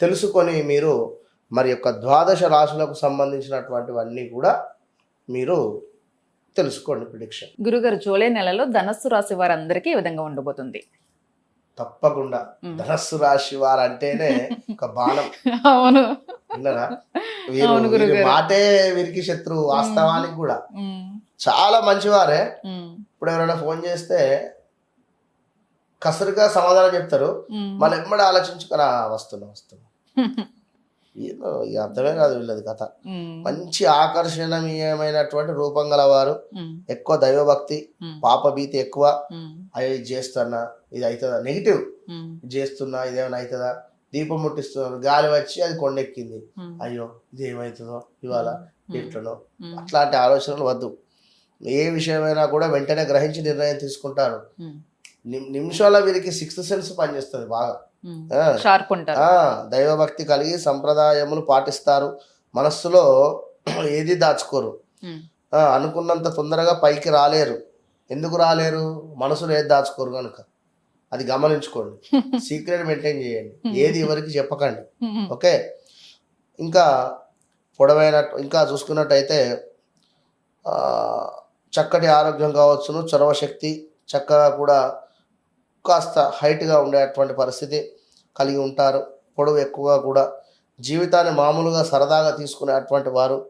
తెలుసుకొని మీరు మరి యొక్క ద్వాదశ రాశులకు సంబంధించినటువంటివన్నీ కూడా మీరు తెలుసుకోండి ప్రిడిక్షన్ గురుగారు జూలై నెలలో ధనస్సు రాశి వారందరికీ ఏ విధంగా ఉండబోతుంది. తప్పకుండా. ధనస్సు రాశి వారు అంటేనే ఒక బాణం. అవును. విన్నరా? వీరు. మాటే వీరికి శత్రువు వాస్తవానికి కూడా. చాలా మంచివారే. ఇప్పుడు ఎవరైనా ఫోన్ చేస్తే కసరుగా సమాధానం చెప్తారు. మళ్ళీ ఎమ్మడి ఆలోచించుకుని "ఆ, వస్తున్నా వస్తున్నా. ఏదో అర్థమే కాదు వీళ్ళది కథ. మంచి ఆకర్షణీయమైనటువంటి రూపం గలవారు. ఎక్కువ దైవభక్తి ఉమ్. పాప భీతి ఎక్కువ. ఇది చేస్తున్నా ఇది అవుతుందా? నెగిటివ్ చేస్తున్నా ఇదేమైనా అవుతుందా? దీపం ముట్టిస్తున్నారు గాలి వచ్చి అది కొండెక్కింది. అయ్యో ఇది ఏమవుతుందో ఇవాళ ఉమ్. అట్లాంటి ఆలోచనలు వద్దు. ఏ విషయమైనా కూడా వెంటనే గ్రహించి నిర్ణయం తీసుకుంటారు. నిమిషాల వీరికి సిక్స్త్ సెన్స్ పనిచేస్తుంది బాగా. షార్ప్ ఉంటారు. దైవభక్తి కలిగి సంప్రదాయములు పాటిస్తారు. మనస్సులో ఏది దాచుకోరు. అనుకున్నంత తొందరగా పైకి రాలేరు. ఎందుకు రాలేరు? మనసులో ఏది దాచుకోరు కనుక అది గమనించుకోండి. సీక్రెట్ మెయింటైన్ చేయండి. ఏది ఎవరికి చెప్పకండి. ఓకే? ఇంకా పొడవైన ఇంకా చూసుకున్నట్టయితే చక్కటి ఆరోగ్యం కావచ్చును. చొరవ శక్తి చక్కగా కూడా కాస్త హైట్గా ఉండేటువంటి పరిస్థితి కలిగి ఉంటారు. పొడవు ఎక్కువగా కూడా జీవితాన్ని మామూలుగా సరదాగా తీసుకునేటువంటి వారు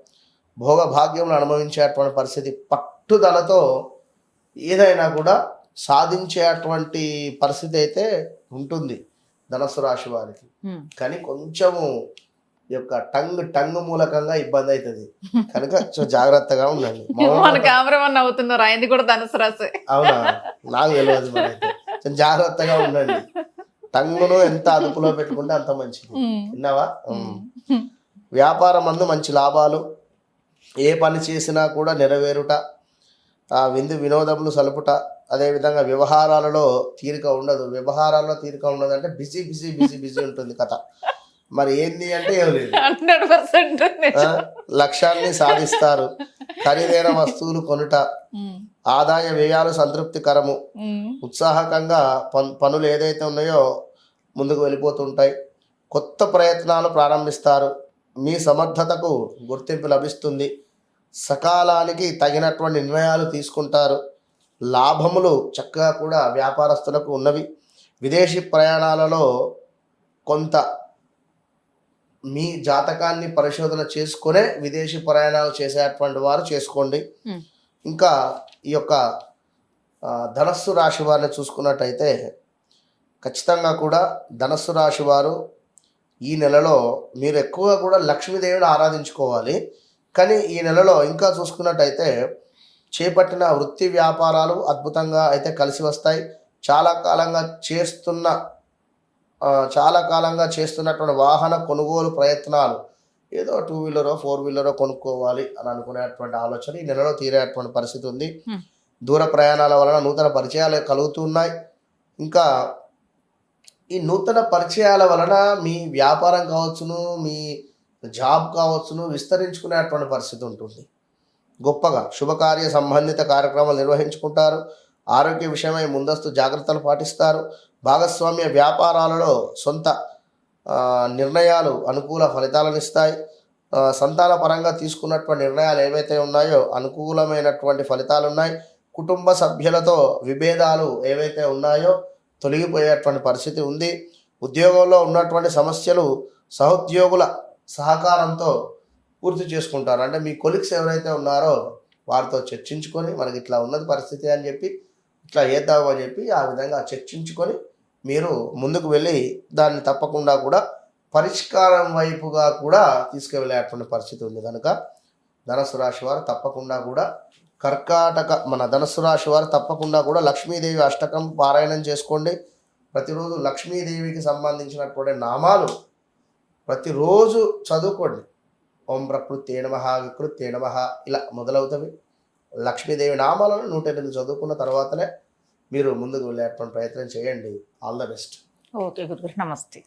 భోగ భాగ్యములు అనుభవించేటువంటి పరిస్థితి పట్టుదలతో ఏదైనా కూడా సాధించేటువంటి పరిస్థితి అయితే ఉంటుంది ధనస్సు రాశి వారికి. కానీ కొంచెము యొక్క టంగ్ టంగ్ మూలకంగా ఇబ్బంది అవుతుంది కనుక జాగ్రత్తగా ఉండండి. అవుతున్నారు. ఆయనది కూడా ధనుసు రాశి. అవునా? నాకు తెలియదు జాగ్రత్తగా ఉండండి. టంగును ఎంత అదుపులో పెట్టుకుంటే అంత మంచిది. విన్నావా. వ్యాపారం అందు మంచి లాభాలు. ఏ పని చేసినా కూడా నెరవేరుట. ఆ విందు వినోదములు సలుపుట. అదేవిధంగా వ్యవహారాలలో తీరిక ఉండదు. వ్యవహారాల్లో తీరిక ఉండదు అంటే బిజీ బిజీ బిజీ బిజీ ఉంటుంది కథ. మరి ఏంది అంటే ఏం లేదు. హండ్రెడ్ పర్సెంట్ లక్ష్యాన్ని సాధిస్తారు. ఖరీదైన వస్తువులు కొనుట ఆదాయ వ్యయాలు సంతృప్తికరము. ఉత్సాహకంగా పన్ పనులు ఏదైతే ఉన్నాయో ముందుకు వెళ్ళిపోతుంటాయి. కొత్త ప్రయత్నాలు ప్రారంభిస్తారు. మీ సమర్థతకు గుర్తింపు లభిస్తుంది. సకాలానికి తగినటువంటి నిర్ణయాలు తీసుకుంటారు. లాభములు చక్కగా కూడా వ్యాపారస్తులకు ఉన్నవి. విదేశీ ప్రయాణాలలో కొంత మీ జాతకాన్ని పరిశోధన చేసుకునే విదేశీ ప్రయాణాలు చేసేటువంటి వారు చేసుకోండి. ఇంకా ఈ యొక్క ధనస్సు రాశి వారిని చూసుకున్నట్టయితే ఖచ్చితంగా కూడా ధనస్సు రాశి వారు ఈ నెలలో మీరు ఎక్కువగా కూడా లక్ష్మీదేవిని ఆరాధించుకోవాలి. కానీ ఈ నెలలో ఇంకా చూసుకున్నట్టయితే చేపట్టిన వృత్తి వ్యాపారాలు అద్భుతంగా అయితే కలిసి వస్తాయి. చాలా కాలంగా చేస్తున్న చాలా కాలంగా చేస్తున్నటువంటి వాహన కొనుగోలు ప్రయత్నాలు. ఏదో టూ వీలరో ఫోర్ వీలరో కొనుక్కోవాలి అని అనుకునేటువంటి ఆలోచన ఈ నెలలో తీరేటువంటి పరిస్థితి ఉంది. దూర ప్రయాణాల వలన నూతన పరిచయాలు కలుగుతున్నాయి. ఇంకా ఈ నూతన పరిచయాల వలన మీ వ్యాపారం కావచ్చును మీ జాబ్ కావచ్చును విస్తరించుకునేటువంటి పరిస్థితి ఉంటుంది. గొప్పగా శుభకార్య సంబంధిత కార్యక్రమాలు నిర్వహించుకుంటారు. ఆరోగ్య విషయమై ముందస్తు జాగ్రత్తలు పాటిస్తారు. భాగస్వామ్య వ్యాపారాలలో సొంత నిర్ణయాలు అనుకూల ఫలితాలను ఇస్తాయి సంతాన పరంగా తీసుకున్నటువంటి నిర్ణయాలు ఏవైతే ఉన్నాయో అనుకూలమైనటువంటి ఫలితాలు ఉన్నాయి కుటుంబ సభ్యులతో విభేదాలు ఏవైతే ఉన్నాయో తొలగిపోయేటువంటి పరిస్థితి ఉంది. ఉద్యోగంలో ఉన్నటువంటి సమస్యలు సహోద్యోగుల సహకారంతో పూర్తి చేసుకుంటారు. అంటే మీ కొలిక్స్ ఎవరైతే ఉన్నారో వారితో చర్చించుకొని మనకి ఇట్లా ఉన్నది పరిస్థితి అని చెప్పి ఇట్లా చేద్దాము అని చెప్పి ఆ విధంగా చర్చించుకొని మీరు ముందుకు వెళ్ళి దాన్ని తప్పకుండా కూడా పరిష్కారం వైపుగా కూడా తీసుకువెళ్ళేటువంటి పరిస్థితి ఉంది. కనుక ధనస్సు రాశి వారు తప్పకుండా కూడా కర్కాటక మన ధనస్సు రాశి వారు తప్పకుండా కూడా లక్ష్మీదేవి అష్టకం పారాయణం చేసుకోండి. ప్రతిరోజు లక్ష్మీదేవికి సంబంధించినటువంటి నామాలు ప్రతిరోజు చదువుకోండి. ఓం ప్రకృతి ఏణమహ వికృతి ఏణమహ ఇలా మొదలవుతవి. లక్ష్మీదేవి నామాలను నూట ఎనిమిది చదువుకున్న తర్వాతనే మీరు ముందుకు వెళ్ళేటువంటి ప్రయత్నం చేయండి. ఆల్ ద బెస్ట్ ఓకే గురుగారు నమస్తే